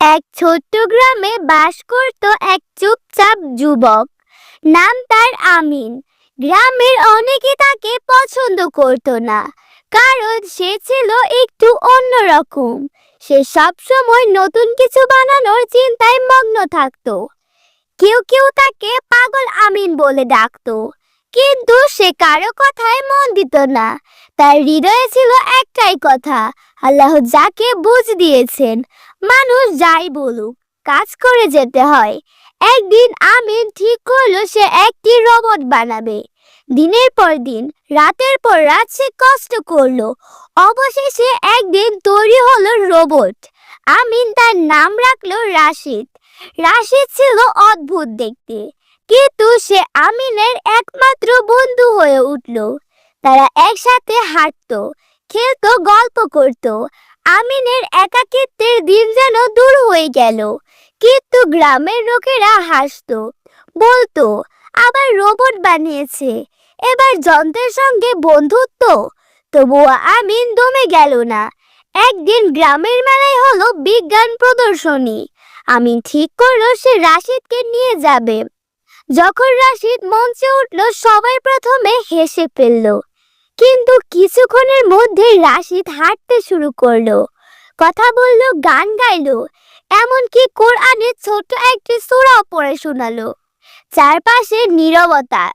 এক ছোট্ট গ্রামে বাস করত এক চুপচাপ যুবক। নাম তার আমিন। গ্রামের অনেকে তাকে পছন্দ করত না, কারণ সে ছিল একটু অন্যরকম। সে সবসময় নতুন কিছু বানানোর চিন্তায় মগ্ন থাকতো। কেউ কেউ তাকে পাগল আমিন বলে ডাকতো। কিন্তু সে কারও কথায় মন দিত না। তার হৃদয়ে ছিল একটাই কথা, আল্লাহ যাকে বুঝ দিয়েছেন, মানুষ যাই বলুক, কাজ করে যেতে হয়। একদিন আমিন ঠিক করল সে একটি রোবট বানাবে। দিনের পর দিন, রাতের পর রাত সে কষ্ট করল। অবশেষে একদিন তৈরি হলো রোবট। আমিন তার নাম রাখল রাশিদ। রাশিদ ছিল অদ্ভুত দেখতে। কিন্তু সে আমিনের একমাত্র বন্ধু হয়ে উঠল। তারা একসাথে হাঁটতো, খেলত, গল্প করতো। আমিনের একাকিত্বের দিন যেন দূর হয়ে গেল। কিন্তু গ্রামের লোকেরা হাসতো, বলতো, আবার রোবট বানিয়েছে। এবার যন্ত্রের সঙ্গে বন্ধুত্ব? তবুও আমিন দমে গেল না। একদিন গ্রামের মেলায় হলো বিজ্ঞান প্রদর্শনী। আমিন ঠিক করল সে রাশিদকে নিয়ে যাবে। যখন রাশিদ মঞ্চে উঠল, সবাই প্রথমে হেসে ফেলল। কিন্তু কিছুক্ষণের মধ্যে রাশিদ হাঁটতে শুরু করল। কথা বলল, গান গাইলো, এমনকি কোরআনের ছোট একটি সূরাও পড়ে শোনালো। চারপাশে নীরবতা।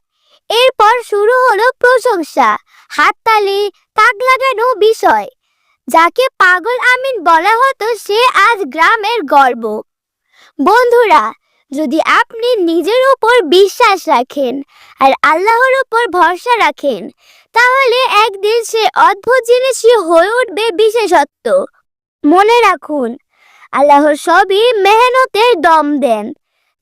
এরপর শুরু হলো প্রশংসা, হাততালি, তাক লাগানো বিষয়। যাকে পাগল আমিন বলা হতো, সে আজ গ্রামের গর্ব। বন্ধুরা যদি আপনি নিজের উপর বিশ্বাস রাখেন আর আল্লাহর উপর ভরসা রাখেন, তাহলে একদিন সে অদ্ভুত জিনিসই হয়ে উঠবে বিশেষত্ব। মনে রাখুন, আল্লাহ সবই মেহনতের দম দেন।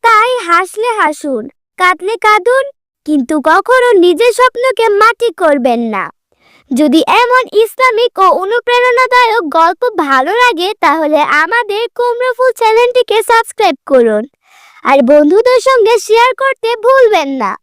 তাই হাসলে হাসুন, কাঁদলে কাঁদুন, কিন্তু কখনো নিজের স্বপ্নকে মাটি করবেন না। যদি এমন ইসলামিক ও অনুপ্রেরণাদায়ক গল্প ভালো লাগে, তাহলে আমাদের কুমড়ো চ্যানেলটিকে সাবস্ক্রাইব করুন। আর বন্ধুদের সঙ্গে শেয়ার করতে ভুলবেন না।